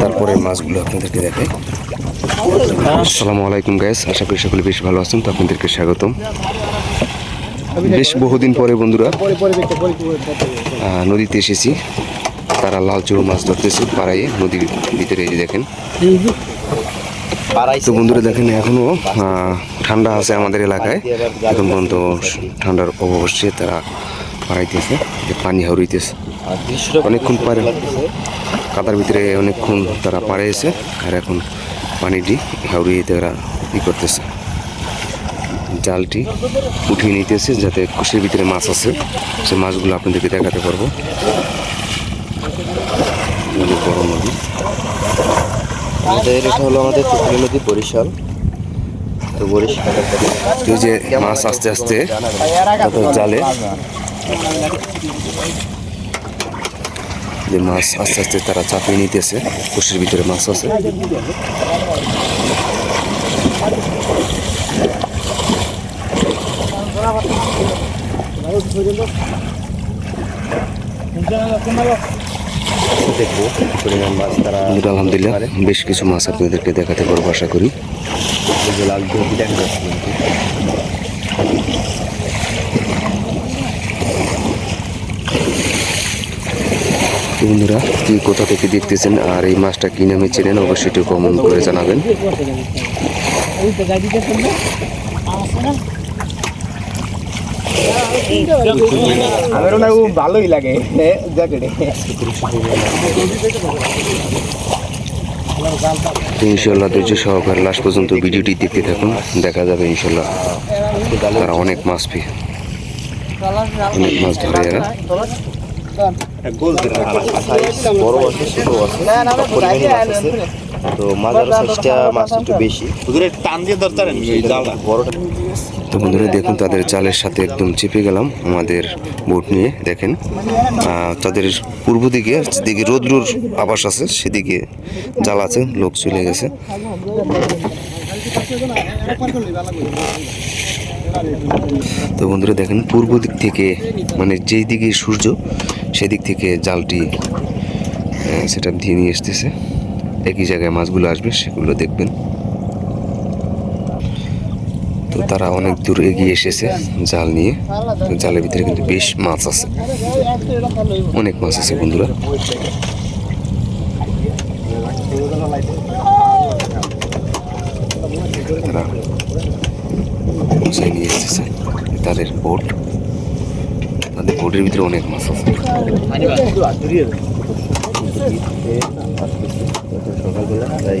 তারপরে মাছগুলো আপনাদেরকে দেখাই আসসালামু আলাইকুম গাইস আশা করি সকলে বেশ ভালো আছেন, তো আপনাদেরকে স্বাগতম। বেশ বহুদিন পরে বন্ধুরা নদীতে এসেছি। তারা লাল চড়ো মাছ ধরতেছে পাড়াইয়ে নদীর ভিতরে যে দেখেন। তো বন্ধুরা দেখেন এখনও ঠান্ডা আছে আমাদের এলাকায়। এখন পর্যন্ত ঠান্ডার অবশ্যই তারা পাড়াইতেছে পানি হাউড়িতেছে অনেকক্ষণ পারে কাদার ভিতরে অনেকক্ষণ তারা পারে এসে আর এখন পানিটি হাউড়িয়ে তারা ই করতেছে। জালটি উঠিয়ে নিতেছে যাতে কুশের ভিতরে মাছ আছে। সে মাছগুলো আপনাদেরকে দেখাতে পারব। বড় নদী। আমাদের এটা হলো আমাদের পুকুরি নদী বরিশাল। তো বরিশাল যে মাছ আস্তে আস্তে জালে। যে মাছ আস্তে আস্তে তারা চাপিয়ে নিতেছে কুশের ভিতরে মাছ আছে। দেখব মাছ তারা আলহামদুলিল্লাহ বেশ কিছু মাছ আপনাদেরকে দেখাতে পারব আশা করি। এই যে লাল ধরবি দেখা যাচ্ছে কিন্তু। তো বন্ধুরা কি কোথা থেকে দেখতেছেন আর এই মাছটা কি নামে চেনেন অবশ্যই একটু কমেন্ট করে জানাবেন। না ভালোই লাগে ইনশাল্লাহ ধৈর্য সহকারে লাস্ট পর্যন্ত ভিডিওটি দেখতে থাকুন দেখা যাবে ইনশাল্লাহ তারা অনেক মাছ পেয়ে। অনেক মাছ ধরে এরা। বড় আছে ছোট আছে সব পরিমাণই মাছ আছে তো মাজার সাইজটা মাছ একটু বেশি। টান দিয়ে ধরতে বড়টা তো বন্ধুরা দেখুন তাদের জালের সাথে একদম চেপে গেলাম আমাদের বোট নিয়ে দেখেন। তাদের পূর্ব দিকে যেদিকে রৌদ্রুর আবাস আছে সেদিকে জাল আছে লোক চলে গেছে। তো বন্ধুরা দেখেন, পূর্ব দিক থেকে মানে যেই দিকে সূর্য, সেদিক থেকে জালটি সেটা দিয়ে নিয়ে আসতেছে। একই জায়গায় মাছগুলো আসবে, সেগুলো দেখবেন। তো তারা অনেক দূর এগিয়ে এসেছে জাল নিয়ে। জালের ভিতরে কিন্তু বেশ মাছ আছে। অনেক মাছ আছে বন্ধুরা। তারা পৌঁছায় নিয়ে এসেছে। তাদের বোট তাদের বোটের ভিতরে অনেক মাছ আছে। সকালবেলা তাই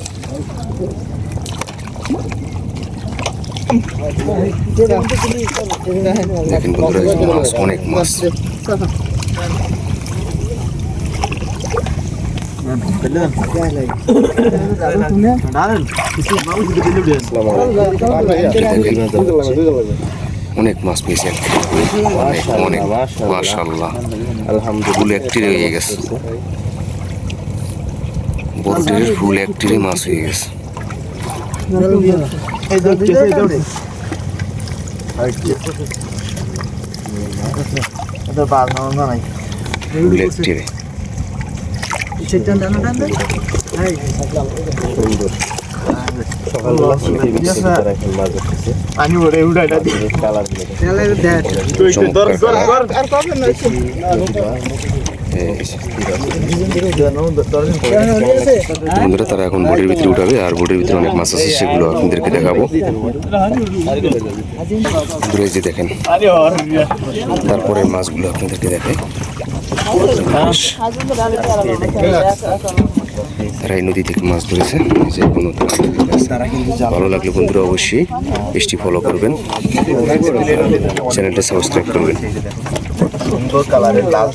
দেখেন বন্ধুরা মাছ, অনেক মাছ। অনেক মাছ পেয়েছে অনেক অনেক মাশাল্লাহ আলহামদুলিল্লাহ একটি হয়ে গেছে। বড়টির ফুল একটিরই মাছ হয়ে গেছে। সুন্দর সকালবেলা শীতের ভিতরে তারা এখন মাছ ধরতেছে পানি ভরে বন্ধুরা, তারা এখন বোটের ভিতরে উঠাবে, আর বোটের ভিতরে অনেক মাছ আছে, সেগুলো আপনাদেরকে দেখাবো। দূরে যে দেখেন তারপরে মাছগুলো আপনাদেরকে দেখাই। তারা এই নদী থেকে মাছ ধরেছে যে কোনো ভালো লাগলে বন্ধুরা অবশ্যই পেজটি ফলো করবেন চ্যানেলটা সাবস্ক্রাইব করবেন। সুন্দর কালারের লাল